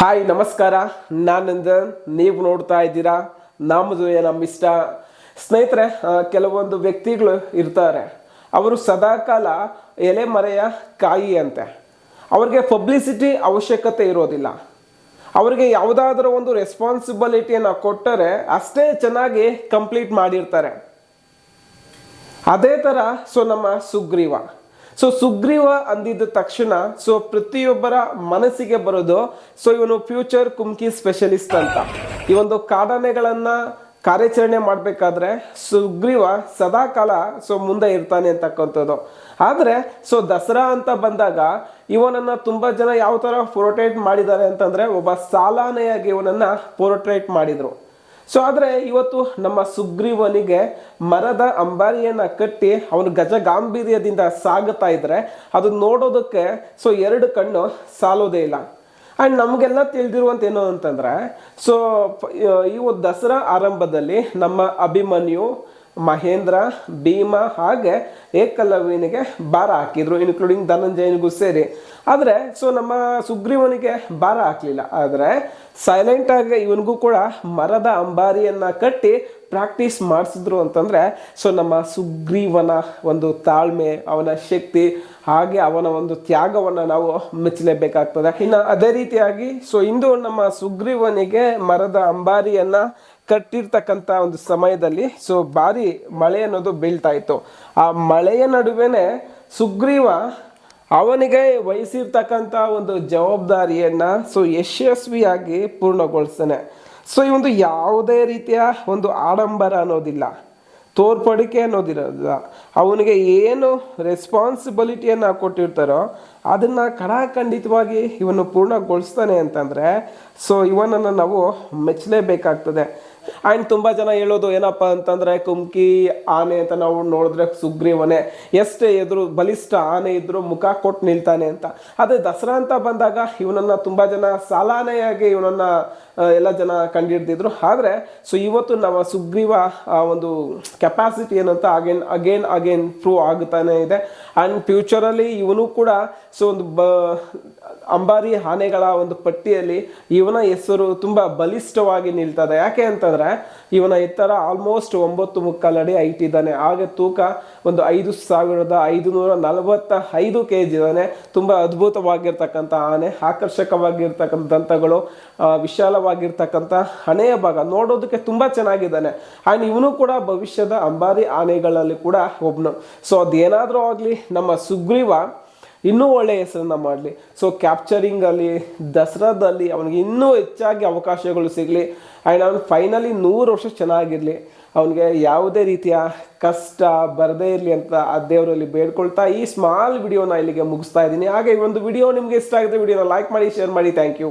Hi, ನಮಸ್ಕಾರ. ನಾನಂದ ನೀವು ನೋಡ್ತಾ ಇದ್ದೀರಾ ನಮ್ಮದು ನಮ್ಮ ಇಷ್ಟ ಸ್ನೇಹಿತರೆ ಕೆಲವೊಂದು ವ್ಯಕ್ತಿಗಳು ಇರ್ತಾರೆ. ಅವರು ಸದಾಕಾಲ ಎಲೆ ಮರೆಯ ಕಾಯಿ ಅಂತೆ ಅವ್ರಿಗೆ ಪಬ್ಲಿಸಿಟಿ ಅವಶ್ಯಕತೆ ಇರೋದಿಲ್ಲ. ಅವರಿಗೆ ಯಾವುದಾದ್ರೂ ಒಂದು ರೆಸ್ಪಾನ್ಸಿಬಿಲಿಟಿಯನ್ನು ಕೊಟ್ಟರೆ ಅಷ್ಟೇ ಚೆನ್ನಾಗಿ ಕಂಪ್ಲೀಟ್ ಮಾಡಿರ್ತಾರೆ. ಅದೇ ಥರ, ಸೊ, ನಮ್ಮ ಸುಗ್ರೀವ. ಸೊ ಸುಗ್ರೀವ ಅಂದಿದ್ದ ತಕ್ಷಣ ಸೊ ಪ್ರತಿಯೊಬ್ಬರ ಮನಸ್ಸಿಗೆ ಬರೋದು ಸೊ ಇವನು ಫ್ಯೂಚರ್ ಕುಮ್ಕಿ ಸ್ಪೆಷಲಿಸ್ಟ್ ಅಂತ. ಈ ಒಂದು ಕಾಡಾನೆಗಳನ್ನ ಕಾರ್ಯಾಚರಣೆ ಮಾಡಬೇಕಾದ್ರೆ ಸುಗ್ರೀವ ಸದಾ ಕಾಲ ಸೊ ಮುಂದೆ ಇರ್ತಾನೆ ಅಂತಕ್ಕಂಥದ್ದು. ಆದರೆ ಸೊ ದಸರಾ ಅಂತ ಬಂದಾಗ ಇವನನ್ನ ತುಂಬ ಜನ ಯಾವ ಥರ ಪೋರ್ಟ್ರೇಟ್ ಮಾಡಿದ್ದಾರೆ ಅಂತಂದ್ರೆ, ಒಬ್ಬ ಸಾಲಾನೆಯಾಗಿ ಇವನನ್ನ ಪೋರ್ಟ್ರೇಟ್ ಮಾಡಿದ್ರು. ಸೊ ಆದರೆ ಇವತ್ತು ನಮ್ಮ ಸುಗ್ರೀವನಿಗೆ ಮರದ ಅಂಬಾರಿಯನ್ನ ಕಟ್ಟಿ ಅವನು ಗಜ ಗಾಂಭೀರ್ಯದಿಂದ ಸಾಗುತ್ತಾ ಇದ್ರೆ, ಅದು ನೋಡೋದಕ್ಕೆ ಸೊ ಎರಡು ಕಣ್ಣು ಸಾಲೋದೇ ಇಲ್ಲ. ಆ್ಯಂಡ್ ನಮಗೆಲ್ಲ ತಿಳಿದಿರುವಂತ ಏನು ಅಂತಂದ್ರೆ ಸೊ ಈ ದಸರಾ ಆರಂಭದಲ್ಲಿ ನಮ್ಮ ಅಭಿಮನ್ಯು ಮಹೇಂದ್ರ, ಭೀಮ ಹಾಗೆ ಏಕಲವ್ಯನಿಗೆ ಭಾರ ಹಾಕಿದ್ರು ಇನ್ಕ್ಲೂಡಿಂಗ್ ಧನಂಜಯನಿಗೂ ಸೇರಿ. ಆದರೆ ಸೊ ನಮ್ಮ ಸುಗ್ರೀವನಿಗೆ ಭಾರ ಹಾಕಲಿಲ್ಲ. ಆದರೆ ಸೈಲೆಂಟ್ ಆಗಿ ಇವನಿಗೂ ಕೂಡ ಮರದ ಅಂಬಾರಿಯನ್ನ ಕಟ್ಟಿ ಪ್ರಾಕ್ಟೀಸ್ ಮಾಡಿಸಿದ್ರು ಅಂತಂದ್ರೆ ಸೊ ನಮ್ಮ ಸುಗ್ರೀವನ ಒಂದು ತಾಳ್ಮೆ, ಅವನ ಶಕ್ತಿ ಹಾಗೆ ಅವನ ಒಂದು ತ್ಯಾಗವನ್ನು ನಾವು ಮೆಚ್ಚಲೇಬೇಕಾಗ್ತದೆ. ಇನ್ನು ಅದೇ ರೀತಿಯಾಗಿ ಸೊ ಇಂದು ನಮ್ಮ ಸುಗ್ರೀವನಿಗೆ ಮರದ ಅಂಬಾರಿಯನ್ನ ಕಟ್ಟಿರ್ತಕ್ಕಂಥ ಒಂದು ಸಮಯದಲ್ಲಿ ಸೊ ಭಾರಿ ಮಳೆ ಅನ್ನೋದು ಬೀಳ್ತಾ ಇತ್ತು. ಆ ಮಳೆಯ ನಡುವೆನೆ ಸುಗ್ರೀವ ಅವನಿಗೆ ವಹಿಸಿರ್ತಕ್ಕಂಥ ಒಂದು ಜವಾಬ್ದಾರಿಯನ್ನ ಸೊ ಯಶಸ್ವಿಯಾಗಿ ಪೂರ್ಣಗೊಳಿಸ್ತಾನೆ. ಸೊ ಈ ಒಂದು ಯಾವುದೇ ರೀತಿಯ ಒಂದು ಆಡಂಬರ ಅನ್ನೋದಿಲ್ಲ. ತೋರ್ಪಡಿಕೆ ಅನ್ನೋದಿರೋದಿಲ್ಲ ಅವನಿಗೆ ಏನು ರೆಸ್ಪಾನ್ಸಿಬಿಲಿಟಿಯನ್ನು ಕೊಟ್ಟಿರ್ತಾರೋ ಅದನ್ನು ಕಡಾಖಂಡಿತವಾಗಿ ಇವನು ಪೂರ್ಣಗೊಳಿಸ್ತಾನೆ ಅಂತಂದರೆ ಸೊ ಇವನನ್ನು ನಾವು ಮೆಚ್ಚಲೇಬೇಕಾಗ್ತದೆ. ಆ್ಯಂಡ್ ತುಂಬ ಜನ ಹೇಳೋದು ಏನಪ್ಪ ಅಂತಂದರೆ ಕುಮ್ಕಿ ಆನೆ ಅಂತ ನಾವು ನೋಡಿದ್ರೆ ಸುಗ್ರೀವನೆ. ಎಷ್ಟೇ ಎದುರು ಬಲಿಷ್ಠ ಆನೆ ಇದ್ರೂ ಮುಖ ಕೊಟ್ಟು ನಿಲ್ತಾನೆ ಅಂತ. ಅದೇ ದಸರಾ ಅಂತ ಬಂದಾಗ ಇವನನ್ನು ತುಂಬ ಜನ ಸಾಲಾನೆಯಾಗಿ ಇವನನ್ನು ಎಲ್ಲ ಜನ ಕಂಡಿಡ್ದಿದ್ರು. ಆದರೆ, ಸೊ ಇವತ್ತು ನಮ್ಮ ಸುಗ್ರೀವ, ಆ, ಒಂದು ಕೆಪಾಸಿಟಿ ಏನಂತ ಅಗೇನ್ ಅಗೇನ್ ಅಗೇನ್ ಪ್ರೂವ್ ಆಗುತ್ತಾನೆ ಇದೆ. ಆ್ಯಂಡ್ ಫ್ಯೂಚರಲ್ಲಿ ಇವನು ಕೂಡ, ಸೊ ಒಂದು ಬ, ಅಂಬಾರಿ ಆನೆಗಳ ಒಂದು ಪಟ್ಟಿಯಲ್ಲಿ ಇವನ ಹೆಸರು ತುಂಬ ಬಲಿಷ್ಠವಾಗಿ ನಿಲ್ತದೆ. ಯಾಕೆ ಅಂತಂದ್ರೆ ಇವನ ಎತ್ತರ ಆಲ್ಮೋಸ್ಟ್ ಒಂಬತ್ತು ಮುಕ್ಕಾಲು ಅಡಿ ಹೈಟ್ ಇದ್ದಾನೆ. ಹಾಗೆ ತೂಕ ಒಂದು ಐದು ಸಾವಿರದ ಐದುನೂರ ನಲವತ್ತ ಐದು ಕೆ ಜಿ ಇದ್ದಾನೆ. ತುಂಬ ಅದ್ಭುತವಾಗಿರ್ತಕ್ಕಂಥ ಆನೆ, ಆಕರ್ಷಕವಾಗಿರ್ತಕ್ಕಂಥ ದಂತಗಳು ವಿಶಾಲವಾಗಿರ್ತಕ್ಕಂಥ ಹಣೆಯ ಭಾಗ. ನೋಡೋದಕ್ಕೆ ತುಂಬ ಚೆನ್ನಾಗಿದ್ದಾನೆ. ಆ್ಯಂಡ್ ಇವನು ಕೂಡ ಭವಿಷ್ಯದ ಅಂಬಾರಿ ಆನೆಗಳಲ್ಲಿ ಕೂಡ ಒಬ್ಬನು ಸೊ ಅದೇನಾದರೂ ಆಗಲಿ, ನಮ್ಮ ಸುಗ್ರೀವ ಇನ್ನೂ ಒಳ್ಳೆಯ ಹೆಸರನ್ನು ಮಾಡಲಿ. ಸೊ ಕ್ಯಾಪ್ಚರಿಂಗಲ್ಲಿ ದಸರಾದಲ್ಲಿ ಅವನಿಗೆ ಇನ್ನೂ ಹೆಚ್ಚಾಗಿ ಅವಕಾಶಗಳು ಸಿಗಲಿ. ಆ್ಯಂಡ್ ಅವನು ಫೈನಲಿ ನೂರು ವರ್ಷ ಚೆನ್ನಾಗಿರಲಿ. ಅವನಿಗೆ ಯಾವುದೇ ರೀತಿಯ ಕಷ್ಟ ಬರದೇ ಇರಲಿ ಅಂತ ಆ ದೇವರಲ್ಲಿ ಬೇಡ್ಕೊಳ್ತಾ ಈ ಸ್ಮಾಲ್ ವಿಡಿಯೋನ ಇಲ್ಲಿಗೆ ಮುಗಿಸ್ತಾ ಇದ್ದೀನಿ. ಹಾಗೆ ಈ ಒಂದು ವಿಡಿಯೋ ನಿಮಗೆ ಇಷ್ಟ ಆಗಿದೆ ವಿಡಿಯೋನ ಲೈಕ್ ಮಾಡಿ ಶೇರ್ ಮಾಡಿ. Thank you